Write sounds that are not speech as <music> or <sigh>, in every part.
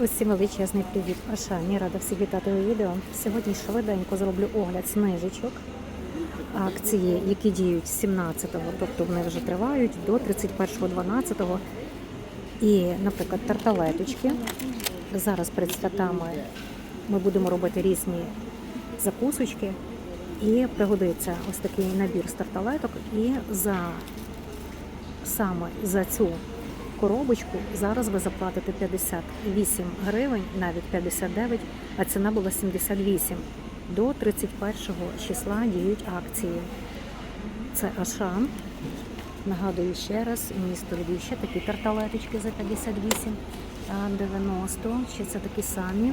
Усім величезний привіт, Ашані, рада всіх вітати у відео. Сьогодні швиденько зроблю огляд знижечок. Акції, які діють з 17-го, тобто вони вже тривають до 31.12. І, наприклад, тарталеточки. Зараз перед святами ми будемо робити різні закусочки. І пригодиться ось такий набір з тарталеток. І за саме за цю коробочку зараз ви заплатите 58 гривень, навіть 59, а ціна була 78. До 31 числа діють акції. Це Ашан. Нагадую ще раз, місто Львів ще такі тарталеточки за 58, 90. Ще це такі самі.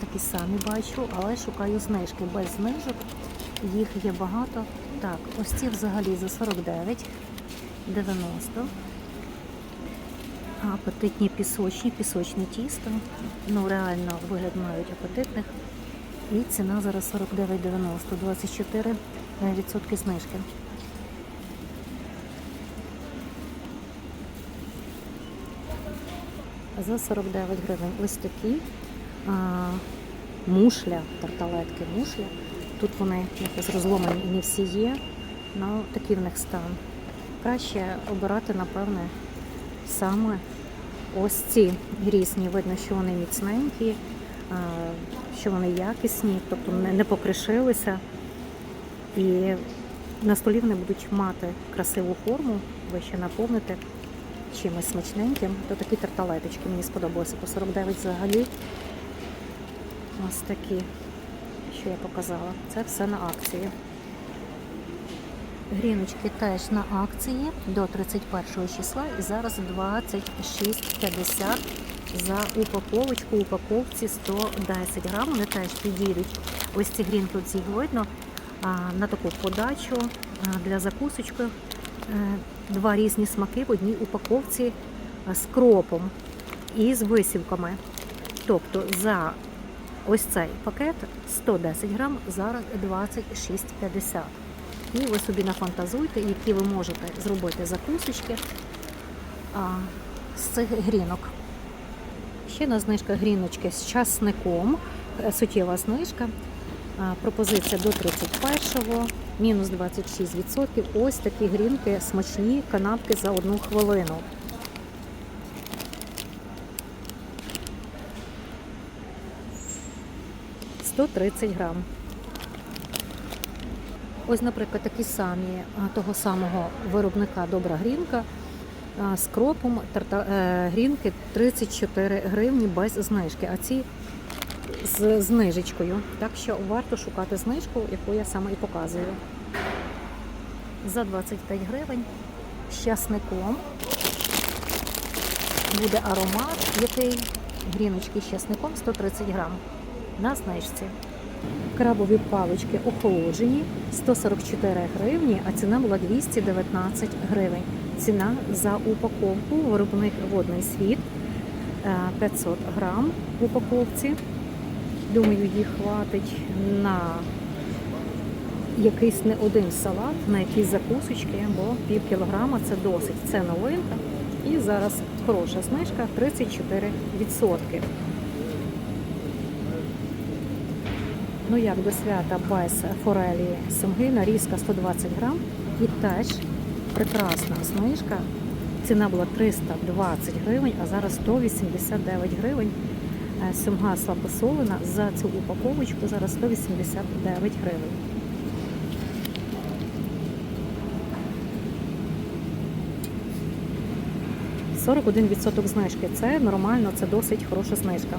Такі самі бачу, але шукаю знижки. Без знижок їх є багато. Так, ось ці взагалі за 49, 90. Апетитні пісочні, пісочне тісто. Ну, реально вигляд мають апетитних. І ціна зараз 49,90, 24 відсотки знижки. За 49 гривень ось такі а, мушля, тарталетки мушля. Тут вони якось розломані і не всі є. Ну, такий в них стан. Краще обирати, напевне, саме ось ці різні. Видно, що вони міцненькі, що вони якісні, тобто не покришилися. І на столі вони будуть мати красиву форму, ви ще наповните чимось смачненьким. То такі тарталеточки мені сподобалися по 49 взагалі. Ось такі, що я показала. Це все на акції. Гріночки теж на акції до 31 числа і зараз 26,50 за упаковочку. Упаковці 110 грам. Вони теж підійдуть. Ось ці грінки їх видно на таку подачу для закусочки. Е, Два різні смаки в одній упаковці з кропом і з висівками. Тобто за ось цей пакет 110 грам, зараз 26,50. І ви собі нафантазуйте, які ви можете зробити закусочки з цих грінок. Ще на знижка гріночки з часником, е, суттєва знижка. Пропозиція до 31-го, мінус 26%. Ось такі грінки смачні канапки за одну хвилину. Сто тридцять грам. Ось, наприклад, такі самі того самого виробника Добра грінка з кропом тарта, е, грінки 34 гривні без знижки, а ці з знижечкою. Так що варто шукати знижку, яку я саме і показую. За 25 гривень з часником буде аромат, який гріночки з часником 130 грам на знижці. Крабові палички охолоджені 144 гривні, а ціна була 219 гривень. Ціна за упаковку, виробник водний світ е, 500 грам в упаковці. Думаю, їх хватить на якийсь не один салат, на якісь закусочки, бо пів кілограма це досить. Це новинка. І зараз хороша знижка 34%. Ну як до свята без форелі семги, нарізка 120 грам. І теж прекрасна знижка. Ціна була 320 гривень, а зараз 189 гривень. Е, Семга слабосолена за цю упаковочку зараз 189 гривень. «41% відсоток знижки. Це нормально, це досить хороша знижка.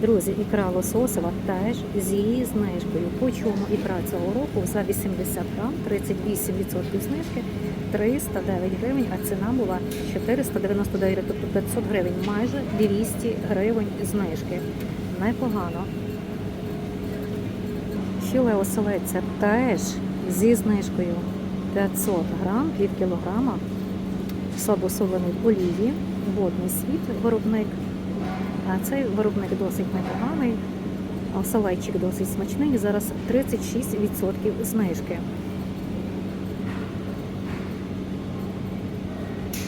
Друзі, ікра лососева теж зі знижкою. По чому ікра цього року за 80 грам, 38% знижки, 309 гривень, а ціна була 499, тобто 500 гривень, майже 200 гривень знижки. Непогано. Філе оселедця теж зі знижкою 500 грам, пів кілограма, слабосолений олії, водний світ, виробник. Цей виробник досить непоганий, а салайчик досить смачний. Зараз 36% знижки.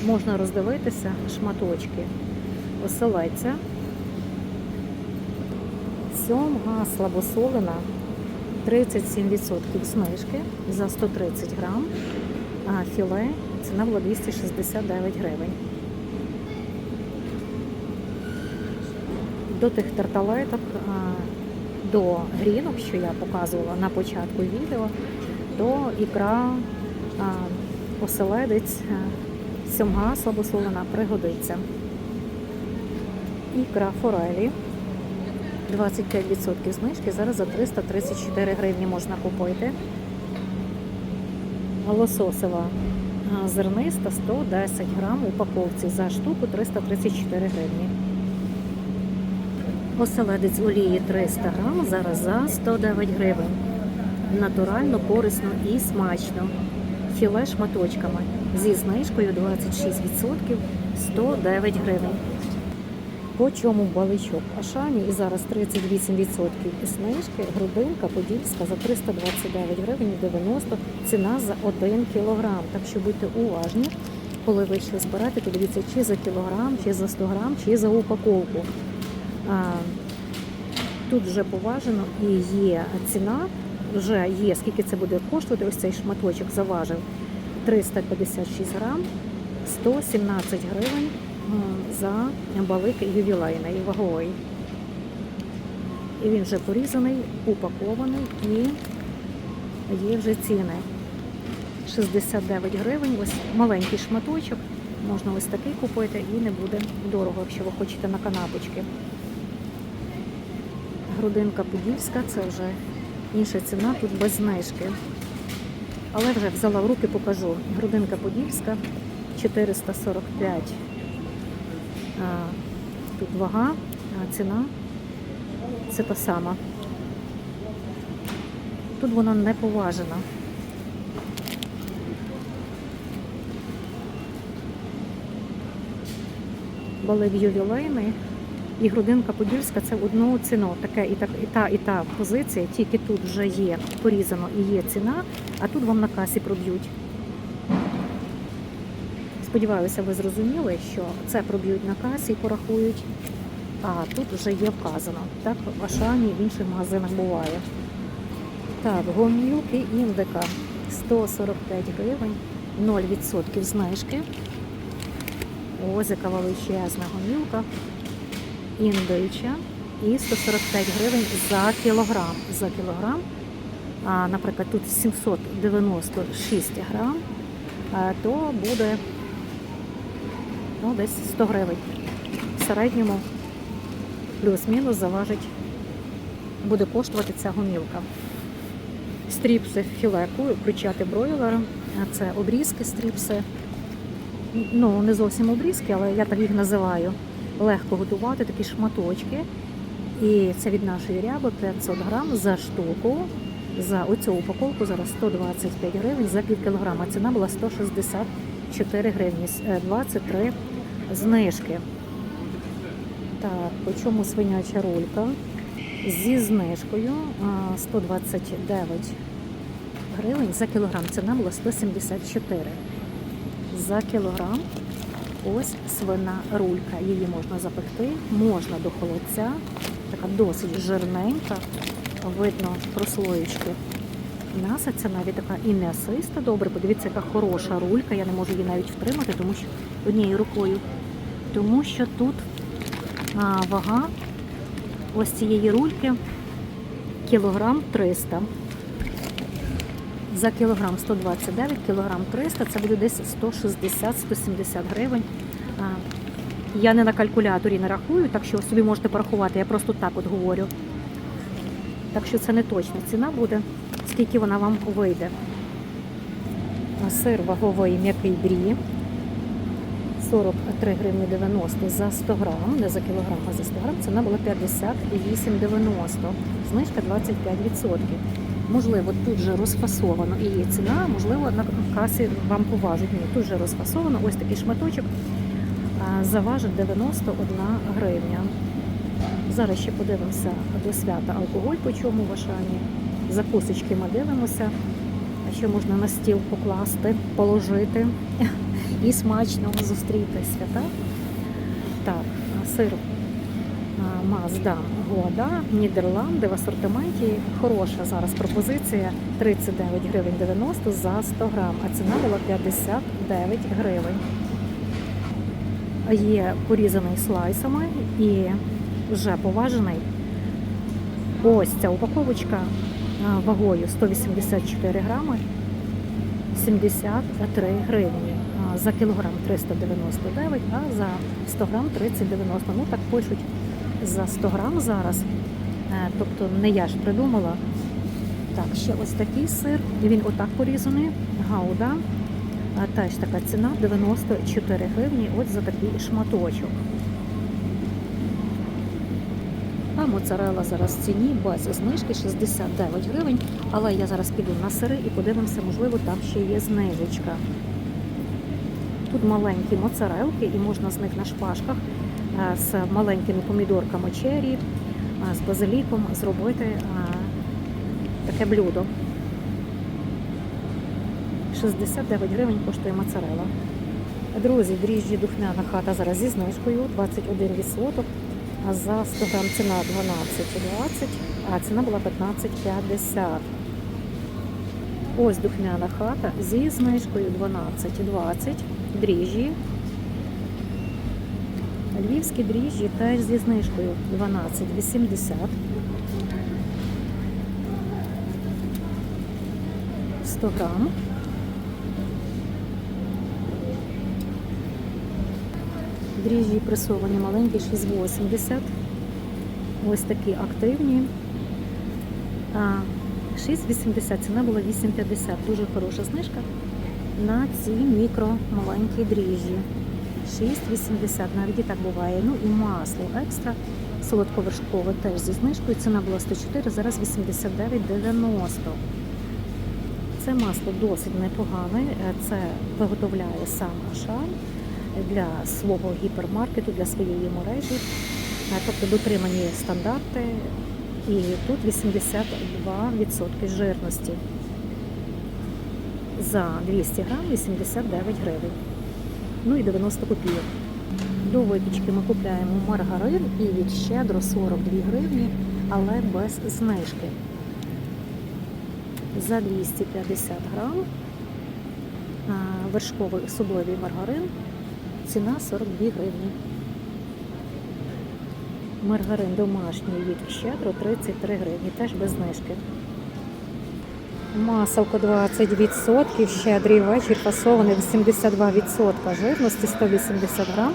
Можна роздивитися шматочки оселеця. Сьомга слабосолена 37% знижки за 130 грам. А філе ціна була 269 гривень. До тих тарталеток, до грінок, що я показувала на початку відео, то ікра оселедець, а, сьомга слабосолена пригодиться. Ікра форелі 25% знижки. Зараз за 334 гривні можна купити. Лососева а, зерниста 110 грам упаковці за штуку 334 гривні. Оселедець олії 300 грам зараз за 109 гривень. Натурально, корисно і смачно. Філе шматочками зі знижкою 26% 109 гривень. По чому баличок Ашані і зараз 38% знижки, грудинка подільська за 329 гривень і 90 ціна за 1 кілограм. Так що будьте уважні, коли ви щось берете, подивіться, чи за кілограм, чи за 100 грам, чи за упаковку. Тут вже поважено і є ціна, вже є, скільки це буде коштувати. Ось цей шматочок заважив 356 грам, 117 гривень за балик ювілейний, ваговий. І він вже порізаний, упакований і є вже ціни. 69 гривень, ось маленький шматочок. Можна ось такий купити і не буде дорого, якщо ви хочете на канапочки. Грудинка Подільська, це вже інша ціна, тут без знижки. Але вже взяла в руки, покажу. Грудинка Подільська 445. Тут вага, ціна це та сама. Тут вона не поважена. Балик ювілейний і грудинка подільська це одну ціну. Таке і так, і та, і та позиція, тільки тут вже є порізано і є ціна, а тут вам на касі проб'ють. Сподіваюся, ви зрозуміли, що це проб'ють на касі і порахують, а тут вже є вказано. Так в Ашані в інших магазинах буває. Так, гомілки індика 145 гривень, 0% знижки. Ось яка величезна гомілка індича і 145 гривень за кілограм. За кілограм. А, наприклад, тут 796 грам, то буде ну, десь 100 гривень. В середньому плюс-мінус заважить, буде коштувати ця гомілка. Стріпси філеку, включати бройлера, це обрізки стріпси. Ну, не зовсім обрізки, але я так їх називаю легко готувати такі шматочки. І це від нашої ряби 500 грам за штуку. За оцю упаковку зараз 125 гривень за пів кілограма. Ціна була 164 гривні, е, 23 знижки. Так, по чому свиняча рулька? Зі знижкою 129 гривень за кілограм. Ціна була 174 за кілограм. Ось свина рулька. Її можна запекти, можна до холодця. Така досить жирненька. Видно прослоєчки м'яса. Це навіть така і м'ясиста. Добре, подивіться, яка хороша рулька. Я не можу її навіть втримати, тому що однією рукою. Тому що тут а, вага ось цієї рульки кілограм 300. За кілограм 129, кілограм 300, це буде десь 160-170 гривень. Я не на калькуляторі не рахую, так що собі можете порахувати, я просто так от говорю. Так що це не точна ціна буде, скільки вона вам вийде. Сир ваговий м'який брі. 43 гривні 90 за 100 грам, не за кілограм, а за 100 грам. Ціна була 58,90. Знижка 25%. Можливо, тут же розфасовано і є ціна, можливо, на касі вам поважуть. Ні, тут же розфасовано. Ось такий шматочок заважить 91 гривня. Зараз ще подивимося до свята алкоголь, по чому в Ашані. Закусочки ми дивимося, що можна на стіл покласти, положити <laughs> і смачно зустріти свята. Так, сир Маздам Года, Нідерланди в асортименті. Хороша зараз пропозиція 39 гривень 90 за 100 грам, а ціна була 59 гривень. Є порізаний слайсами і вже поважений. Ось ця упаковочка вагою 184 грами 73 гривні. За кілограм 399, а за 100 грам 30,90. Ну так пишуть за 100 грам зараз. Е, Тобто не я ж придумала. Так, ще ось такий сир. Він отак порізаний. Гауда. Теж така ціна 94 гривні. Ось за такий шматочок. А моцарела зараз в ціні без знижки 69 гривень. Але я зараз піду на сири і подивимося, можливо, там ще є знижечка. Тут маленькі моцарелки, і можна з них на шпажках з маленькими помідорками чері, е, з базиліком зробити е, таке блюдо. 69 гривень коштує моцарела. Друзі, дріжджі духмяна хата зараз зі знижкою 21%, а за 100 грам ціна 12,20, а ціна була 15,50. Ось духмяна хата зі знижкою 12,20, дріжджі. Львівські дріжджі теж зі знижкою 12,80. 100 грам. Дріжджі пресовані маленькі 6,80. Ось такі активні. 6,80. Ціна була 8,50. Дуже хороша знижка на ці мікро маленькі дріжджі. 6,80. Навіть і так буває. Ну і масло екстра. Солодковершкове теж зі знижкою. Ціна була 104, зараз 89,90. Це масло досить непогане. Це виготовляє сам Ашан для свого гіпермаркету, для своєї мережі. Тобто дотримані стандарти. І тут 82% жирності. За 200 грам 89 гривень. Ну і 90 копійок. До випічки ми купляємо маргарин і від щедро 42 гривні, але без знижки. За 250 грам вершковий особливий маргарин. Ціна 42 гривні. Маргарин домашній від щедро 33 гривні, теж без знижки. Масовка 20%, щедрий вечір, фасований 82% жирності 180 грам.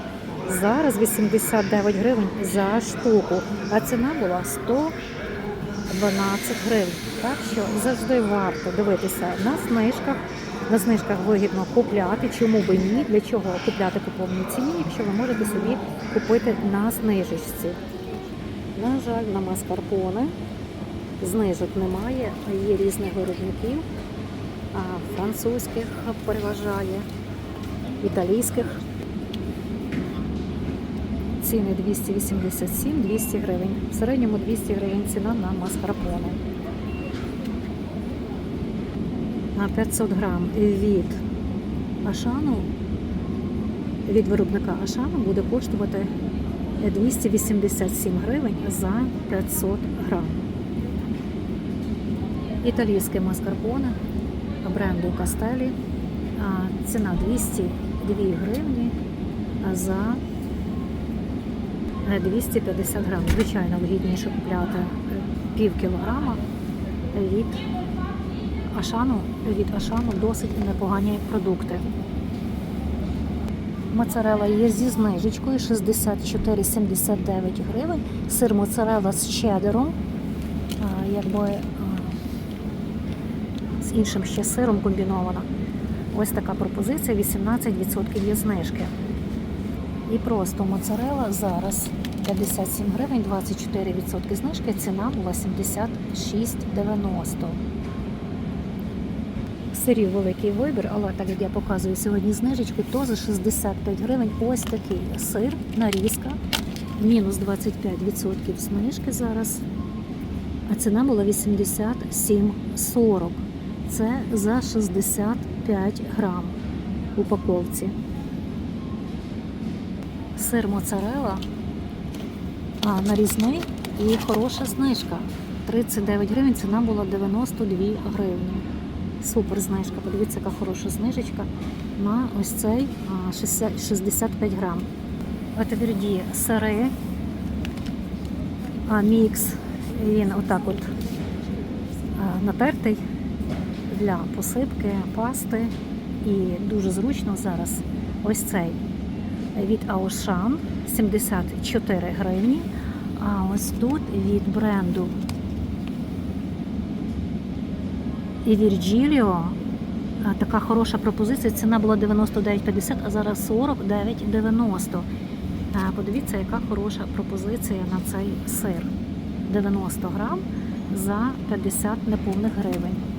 Зараз 89 гривень за штуку, а ціна була 112 гривень. Так що завжди варто дивитися на знижках. На знижках вигідно купляти, чому би ні, для чого купляти по повній ціні, якщо ви можете собі купити на знижечці. На жаль, на маскарпоне знижок немає, є різних виробників, французьких переважає, італійських. Ціни 287-200 гривень. В середньому 200 гривень ціна на маскарпоне. На 500 грам від Ашану, від виробника Ашану буде коштувати 287 гривень за 500 грам. Італійське маскарпоне бренду Кастелі. Ціна 202 гривні за е, 250 грам. Звичайно, вигідніше купляти е, пів кілограма від Ашану. Від Ашану досить непогані продукти. Моцарела є зі знижечкою 64,79 гривень. Сир моцарела з чедером, якби іншим ще сиром комбінована. Ось така пропозиція, 18% є знижки. І просто моцарела зараз 57 гривень, 24% знижки, ціна була 76,90. Сирів великий вибір, але так як я показую сьогодні знижечку, то за 65 гривень ось такий сир, нарізка, мінус 25% знижки зараз. А ціна була 87,40. Це за 65 грам в упаковці. Сир моцарела а, нарізний і хороша знижка. 39 гривень, ціна була 92 гривні. Супер знижка. Подивіться, яка хороша знижечка на ось цей а, 65 грам. Отверді сири, а, мікс. Він отак от натертий для посипки, пасти. І дуже зручно зараз ось цей від Аушан 74 гривні. А ось тут від бренду і Virgilio така хороша пропозиція. Ціна була 99,50, а зараз 49,90. Подивіться, яка хороша пропозиція на цей сир. 90 грам за 50 неповних гривень.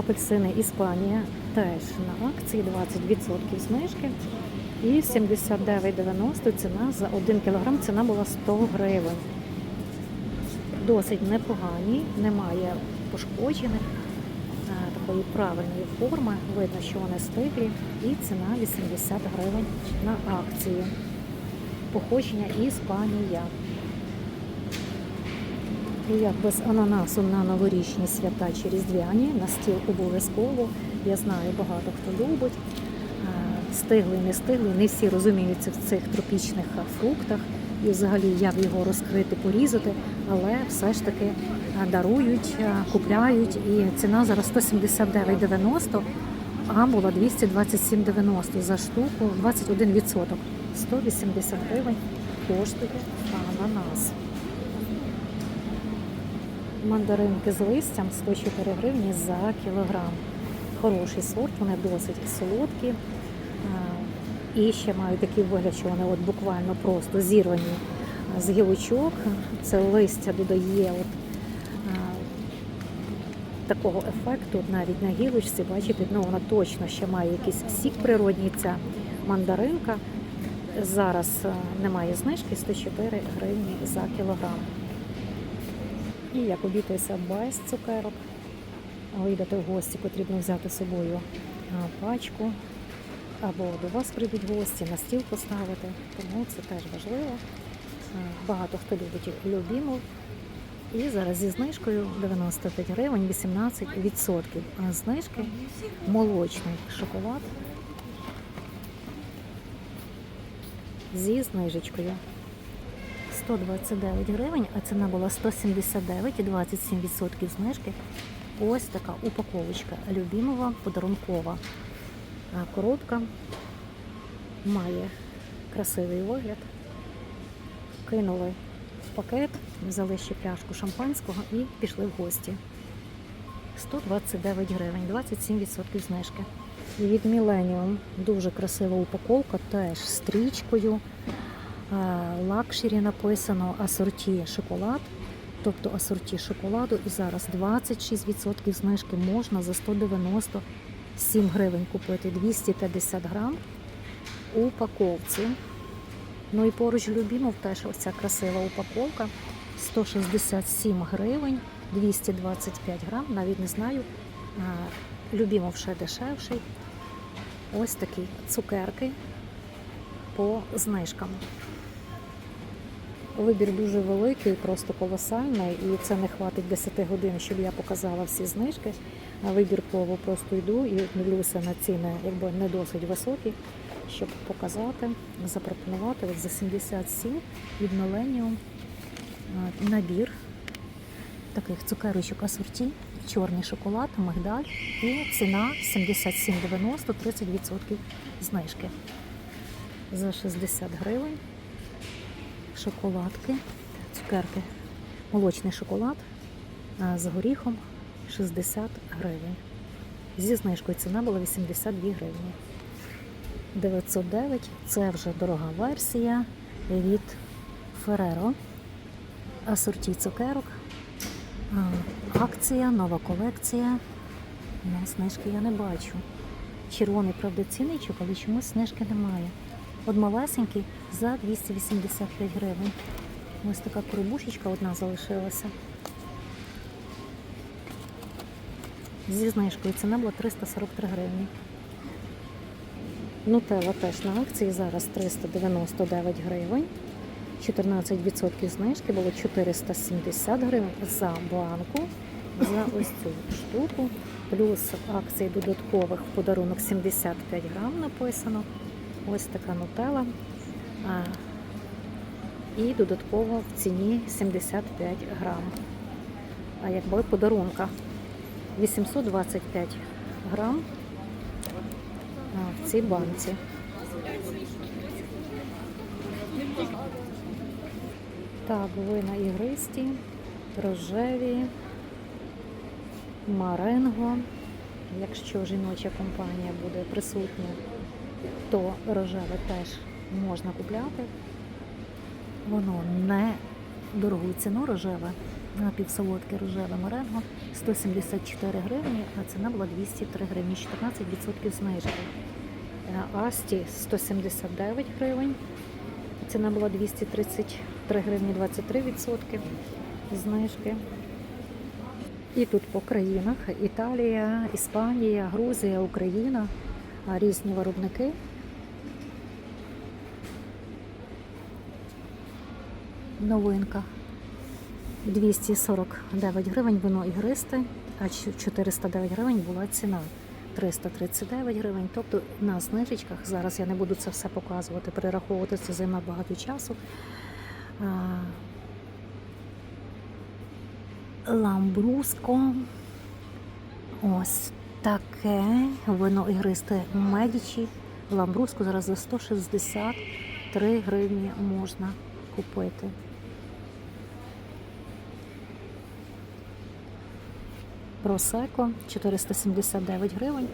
Апельсини Іспанія теж на акції 20% знижки. І 79,90 ціна за 1 кг, ціна була 100 гривень. Досить непогані, немає пошкоджених, е, такої правильної форми. Видно, що вони стиглі. І ціна 80 гривень на акції. Походження Іспанія. І як без ананасу на новорічні свята чи різдвяні на стіл обов'язково. Я знаю, багато хто любить. Стиглий, не стиглий, не всі розуміються в цих тропічних фруктах і взагалі як його розкрити, порізати, але все ж таки дарують, купляють. І ціна зараз 179,90, а була 227,90 за штуку, 21%. 180 гривень коштує ананас. Мандаринки з листям 104 гривні за кілограм. Хороший сорт, вони досить солодкі. І ще мають такий вигляд, що вони от буквально просто зірвані з гілочок. Це листя додає от, такого ефекту навіть на гілочці. Бачите, ну вона точно ще має якийсь сік природній. Ця мандаринка. Зараз немає знижки 104 гривні за кілограм. І як обійтися без цукерок. Вийдете в гості, потрібно взяти з собою пачку. Або до вас прийдуть гості, на стіл поставити. Тому це теж важливо. Багато хто любить любіму. І зараз зі знижкою 95 гривень 18%. А знижки молочний шоколад зі знижечкою. 129 гривень, а ціна була 179 і 27% знижки. Ось така упаковочка любімова, подарункова. А Коробка має красивий вигляд. Кинули в пакет, взяли ще пляшку шампанського і пішли в гості. 129 гривень, 27% знижки. І від Millennium дуже красива упаковка, теж стрічкою. Е, лакшері написано асорті шоколад, тобто асорті шоколаду. І зараз 26% знижки можна за 197 гривень купити 250 грам у упаковці. Ну і поруч Любімов теж ось ця красива упаковка. 167 гривень, 225 грам, навіть не знаю. Е, Любімов ще дешевший. Ось такі цукерки по знижкам. Вибір дуже великий, просто колосальний, і це не хватить 10 годин, щоб я показала всі знижки. На вибірково просто йду і дивлюся на ціни, якби не досить високі, щоб показати, запропонувати От за 77 від Millennium набір таких цукерочок асорті, чорний шоколад, мигдаль і ціна 77,90, 30% знижки. За 60 гривень шоколадки, цукерки, молочний шоколад з горіхом 60 гривень. Зі знижкою ціна була 82 гривні. 909 це вже дорога версія від Ferrero. Асорті цукерок. Акція, нова колекція. Ну, знижки я не бачу. Червоний, правда, цінничок, але чомусь знижки немає. От малесенький за 285 гривень. Ось така коробушечка одна залишилася. Зі знижкою ціна була 343 гривні. Нутелла теж на акції зараз 399 гривень. 14% знижки було 470 гривень за банку, за ось цю штуку. Плюс акції додаткових подарунок 75 грам написано. Ось така нутелла. А, і додатково в ціні 75 грам. А якби подарунка 825 грам в цій банці. Так, вина ігристі, рожеві, маренго. Якщо жіноча компанія буде присутня, то рожеве теж можна купляти. Воно не дорогу ціну рожеве, напівсолодке рожеве маренго 174 гривні, а ціна була 203 гривні, 14% знижки. Е, Асті 179 гривень. Ціна була 233 гривні 23% знижки. І тут по країнах Італія, Іспанія, Грузія, Україна, різні виробники. Новинка 249 гривень вино ігристе, а 409 гривень була ціна. 339 гривень. Тобто на знижечках зараз я не буду це все показувати, перераховувати це займе багато часу. Ламбруско. Ось таке вино ігристе Медічі. Ламбруско зараз за 163 гривні можна купити. Просеко 479 гривень,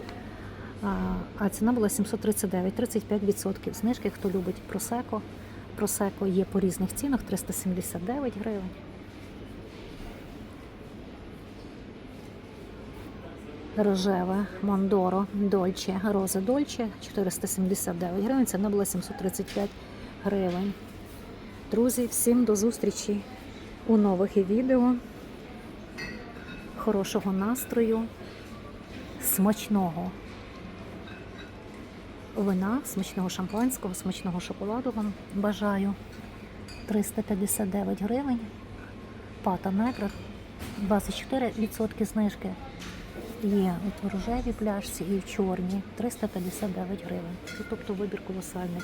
а ціна була 739, 35% знижки. Хто любить просеко. Просеко є по різних цінах 379 гривень. Рожеве Мондоро Дольче, Розе Дольче 479 гривень. Ціна була 735 гривень. Друзі, всім до зустрічі у нових відео. Хорошого настрою, смачного вина, смачного шампанського, смачного шоколаду вам бажаю. 359 гривень. Пата негра, 24% знижки. Є от в рожевій пляшці і в чорній 359 гривень. Тобто вибір колосальний.